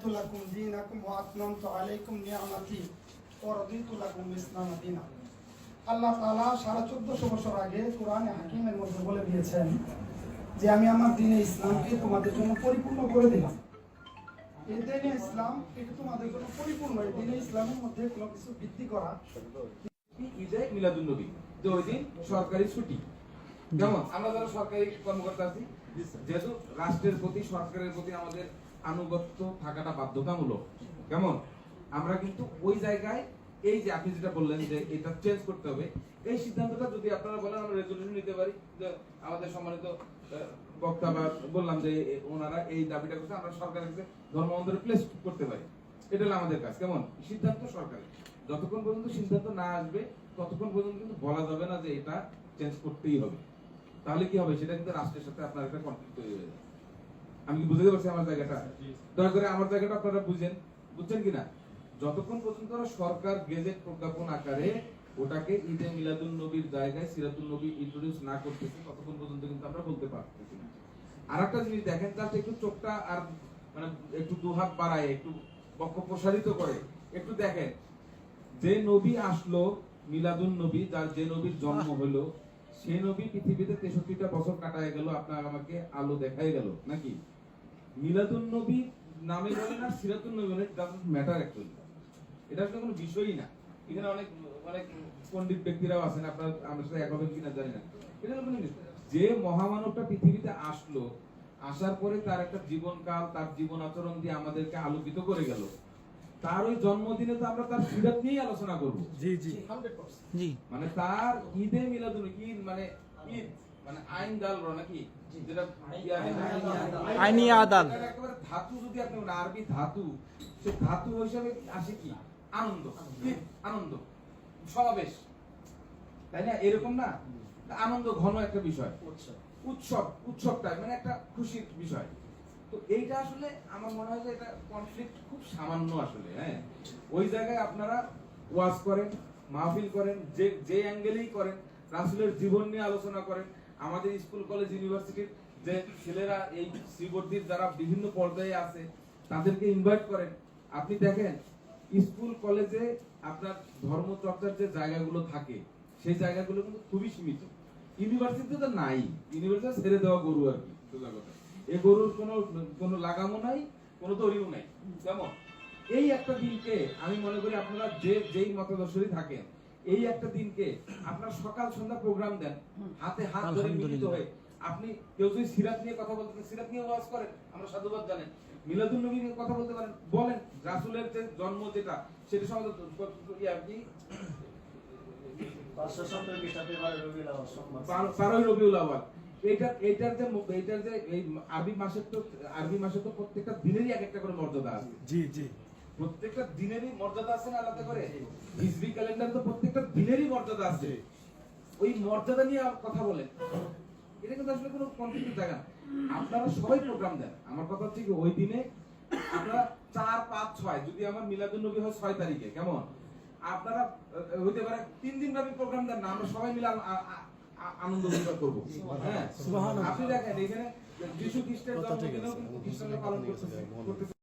أكملت لكم دينكم وأتممت عليكم نعمتي ورضيت لكم الإسلام دينا আল্লাহ তাআলা সাড়ে চোদ্দশো বছর আগে কোরআনে হাকিমের মধ্যে বলে দিয়েছেন যে আমি আমার দিনে ইসলামকে তোমাদের জন্য পরিপূর্ণ করে দিলাম এই দিনে ইসলাম এটা তোমাদের জন্য পরিপূর্ণ এই দিনে ইসলামের মধ্যে কোনো কিছু বৃদ্ধি করা ঈদে মিলাদুন নবী যে ওই দিন সরকারি ছুটি কেমন আমরা যারা সরকারি কর্মকর্তা আছি যেহেতু রাষ্ট্রের প্রতি, সরকারের প্রতি আমাদের আনুগত্য থাকাটা বাধ্যতামূলক। কেমন? আমরা কিন্তু ওই জায়গায়, এই যে আপনি যেটা বললেন যে এটা চেঞ্জ করতে হবে, এই সিদ্ধান্তটা যদি আপনারা বলেন, আমরা রেজলিউশন নিতে পারি। যে আমাদের সম্মানিত বক্তা বা বললাম যে ওনারা এই দাবিটা করছে, আমরা সরকারের কাছে ধর্মবন্ধরে প্লেস করতে পারি। এটা হলো আমাদের কাজ। কেমন? সিদ্ধান্ত সরকারের। যতক্ষণ পর্যন্ত সিদ্ধান্ত না আসবে, ততক্ষণ পর্যন্ত কিন্তু বলা যাবে না যে এটা চেঞ্জ করতেই হবে। তাহলে কি হবে? সেটা কিন্তু রাষ্ট্রের সাথে আপনার একটা কনফ্লিক্ট তৈরি হয়ে যাবে। আমি কি বুঝতে পারছি আমার জায়গাটা? দয়া করে আমার জায়গাটা আপনারা বুঝেন। বুঝছেন কিনা যতক্ষণ পর্যন্ত সরকার গেজেট প্রজ্ঞাপন আকারে ওটাকে ঈদে মিলাদুল নবীর জায়গায় সিরাতুল নবী ইন্ট্রোডিউস না করতেছে ততক্ষণ পর্যন্ত কিন্তু আমরা বলতে পারতেছি না। আর একটা জিনিস দেখেন তার একটু চোখটা আর মানে একটু দুহাত বাড়ায় একটু বক্ষ প্রসারিত করে। একটু দেখেন যে নবী আসলো মিলাদুন নবী যার যে নবীর জন্ম হলো সে নবী পৃথিবীতে তেষট্টিটা বছর কাটায় গেল, আপনার আমাকে আলো দেখাই গেল, নাকি? মিলাদুন নবী নামে বলেন আর সিরাতুন নবী বলেন ডাজন্ট ম্যাটার অ্যাকচুয়ালি এটা আসলে কোনো বিষয়ই না। এখানে অনেক অনেক পণ্ডিত ব্যক্তিরাও আছেন, আপনার, আমার সাথে এক হবেন কিনা জানি না। এটা কোনো না। যে মহামানবটা পৃথিবীতে আসলো, আসার পরে তার একটা জীবনকাল, তার জীবন আচরণ দিয়ে আমাদেরকে আলোকিত করে গেল। তার ওই জন্মদিনে তো আমরা তার সিরাত নিয়েই আলোচনা করব। জি জি। জি। মানে তার ঈদে মিলাদুন ঈদ মানে ঈদ মানে আইন দাল র নাকি? যেটা আইনি আদাল। একেবারে ধাতু যদি আপনি আরবি ধাতু সে ধাতু হিসাবে আসে কি? আনন্দ। আনন্দ। সমাবেশ। তাই না? এরকম না? আনন্দ ঘন একটা বিষয়। উৎসব উৎসবটা মানে একটা খুশির বিষয়। তো এইটা আসলে আমার মনে হয় যে এটা কনফ্লিক্ট খুব সামান্য আসলে হ্যাঁ? ওই জায়গায় আপনারা ওয়াজ করেন, মাহফিল করেন, যে যে অ্যাঙ্গেলেই করেন, রাসুলের জীবন নিয়ে আলোচনা করেন, আমাদের স্কুল কলেজ ইউনিভার্সিটির যে ছেলেরা এই শ্রীবর্দীর যারা বিভিন্ন পর্যায়ে আছে, তাদেরকে ইনভাইট করেন। আপনি দেখেন, স্কুল কলেজে আপনার ধর্মচর্চার যে জায়গাগুলো থাকে, সেই জায়গাগুলো কিন্তু খুবই সীমিত। ইউনিভার্সিটিতে তো নাই। ইউনিভার্সিটি ছেড়ে দেওয়া গরু আর কি কথা। এই গরুর কোনো কোনো লাগামও নাই কোনো দড়িও নাই। কেমন? এই একটা দিনকে আমি মনে করি আপনারা যে যেই মতাদর্শই থাকেন এই একটা দিনকে আপনারা সকাল সন্ধ্যা প্রোগ্রাম দেন হাতে হাত ধরে মিলিত হয়ে। আপনি কেউ যদি সিরাত নিয়ে কথা বলতে চান, সিরাত নিয়ে ওয়াজ করেন আমরা সাধুবাদ জানেন। মিলাদুল নবী নিয়ে কথা বলতে পারেন বলেন রাসুলের যে জন্ম যেটা সেটা সম্বন্ধে ইয়া। বারো- বারোই রবিউল আওয়াল এইটার এইটার যে এইটার যে এই আরবি মাসের তো আরবি মাসের তো প্রত্যেকটা দিনেরই এক একটা করে মর্যাদা আছে। জি জি। প্রত্যেকটা দিনেরই মর্যাদা আছে না আলাদা করে? হিজরি ক্যালেন্ডার তো প্রত্যেকটা দিনেরই মর্যাদা আছে। ওই মর্যাদা নিয়ে কথা বলেন। এটা কিন্তু আসলে কোনো কনফ্লিক্টের জায়গা না। আপনারা সবাই প্রোগ্রাম দেন। আমার কথা হচ্ছে কি ওই দিনে আপনারা চার পাঁচ ছয় যদি আমার মিলাদুন নবী হয় ছয় তারিখে কেমন? আপনারা হইতে পারে তিন দিন ব্যাপী প্রোগ্রাম দেন না আমরা সবাই মিলে আনন্দ উল্লাস করব হ্যাঁ আপনি দেখেন এখানে যিশু খ্রিস্টের জন্মদিনেও কিন্তু খ্রিস্টানরা পালন করতেছে